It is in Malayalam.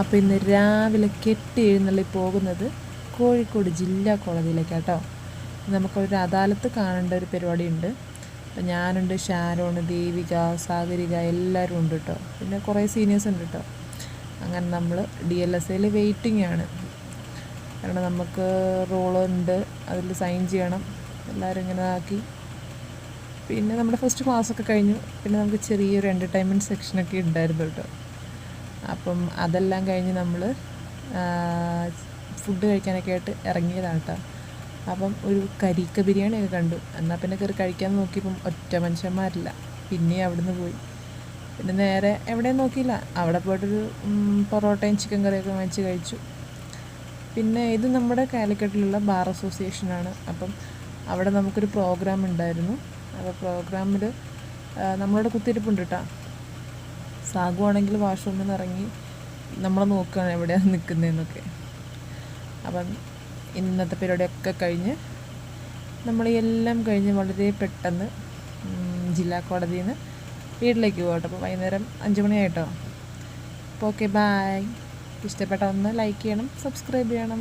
അപ്പോൾ ഇന്ന് രാവിലെ കെട്ടി എഴുന്നള്ളി പോകുന്നത് കോഴിക്കോട് ജില്ലാ കോടതിയിലേക്കാട്ടോ നമുക്കൊരു അദാലത്ത് കാണേണ്ട ഒരു പരിപാടിയുണ്ട്. അപ്പം ഞാനുണ്ട് ഷാരോൺ ദേവിക സാഗരിക എല്ലാവരും ഉണ്ട് കേട്ടോ പിന്നെ കുറേ സീനിയേഴ്സ് ഉണ്ട് കേട്ടോ അങ്ങനെ നമ്മൾ ഡി എൽ എസ് എയിൽ വെയിറ്റിംഗ് ആണ്. കാരണം നമുക്ക് റോളുണ്ട് അതിൽ സൈൻ ചെയ്യണം എല്ലാവരും ഇങ്ങനെ ആക്കി. പിന്നെ നമ്മുടെ ഫസ്റ്റ് ക്ലാസ്സൊക്കെ കഴിഞ്ഞു. പിന്നെ നമുക്ക് ചെറിയൊരു എന്റർടൈൻമെന്റ് സെക്ഷനൊക്കെ ഉണ്ടായിരുന്നു കേട്ടോ അപ്പം അതെല്ലാം കഴിഞ്ഞ് നമ്മൾ ഫുഡ് കഴിക്കാനൊക്കെ ആയിട്ട് ഇറങ്ങിയതാണ് കേട്ടോ അപ്പം ഒരു കരിക്ക ബിരിയാണിയൊക്കെ കണ്ടു. എന്നാൽ പിന്നെ കയറി കഴിക്കാൻ നോക്കിയപ്പം ഒറ്റ മനുഷ്യന്മാരില്ല. പിന്നെ അവിടുന്ന് പോയി. പിന്നെ നേരെ എവിടെയും നോക്കിയില്ല. അവിടെ പോയിട്ടൊരു പൊറോട്ടയും ചിക്കൻ കറിയൊക്കെ വാങ്ങിച്ച് കഴിച്ചു. പിന്നെ ഇത് നമ്മുടെ കാലിക്കട്ടിലുള്ള ബാർ അസോസിയേഷനാണ്. അപ്പം അവിടെ നമുക്കൊരു പ്രോഗ്രാം ഉണ്ടായിരുന്നു. അപ്പോൾ പ്രോഗ്രാമിൽ നമ്മളോട് കുത്തിരിപ്പുണ്ട് കേട്ടോ സാഗു ആണെങ്കിൽ വാഷ്റൂമിൽ നിന്ന് ഇറങ്ങി നമ്മൾ നോക്കുകയാണ് എവിടെയാണ് നിൽക്കുന്നതെന്നൊക്കെ. അപ്പം ഇന്നത്തെ പരിപാടിയൊക്കെ കഴിഞ്ഞ് നമ്മൾ എല്ലാം കഴിഞ്ഞ് വളരെ പെട്ടെന്ന് ജില്ലാ കോടതിയിൽ നിന്ന് വീട്ടിലേക്ക് പോകട്ടോ. അപ്പോൾ വൈകുന്നേരം അഞ്ച് മണിയായിട്ടോ? അപ്പോൾ ഓക്കെ ബായ് ഇഷ്ടപ്പെട്ട ഒന്ന് ലൈക്ക് ചെയ്യണം സബ്സ്ക്രൈബ് ചെയ്യണം.